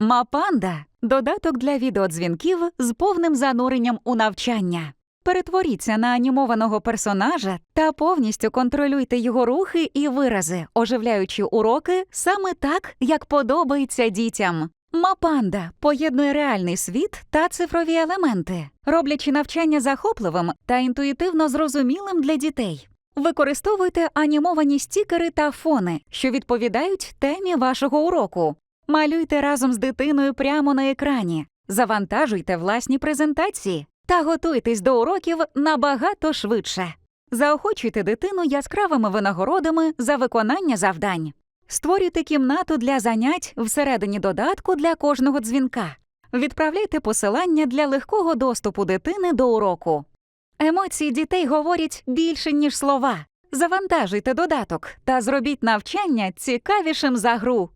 Мапанда додаток для відеодзвінків з повним зануренням у навчання. Перетворіться на анімованого персонажа та повністю контролюйте його рухи і вирази, оживляючи уроки саме так, як подобається дітям. Мапанда поєднує реальний світ та цифрові елементи, роблячи навчання захопливим та інтуїтивно зрозумілим для дітей. Використовуйте анімовані стікери та фони, що відповідають темі вашого уроку. Малюйте разом з дитиною прямо на екрані, завантажуйте власні презентації та готуйтесь до уроків набагато швидше. Заохочуйте дитину яскравими винагородами за виконання завдань. Створюйте кімнату для занять всередині додатку для кожного дзвінка. Відправляйте посилання для легкого доступу дитини до уроку. Емоції дітей говорять більше, ніж слова. Завантажуйте додаток та зробіть навчання цікавішим за гру.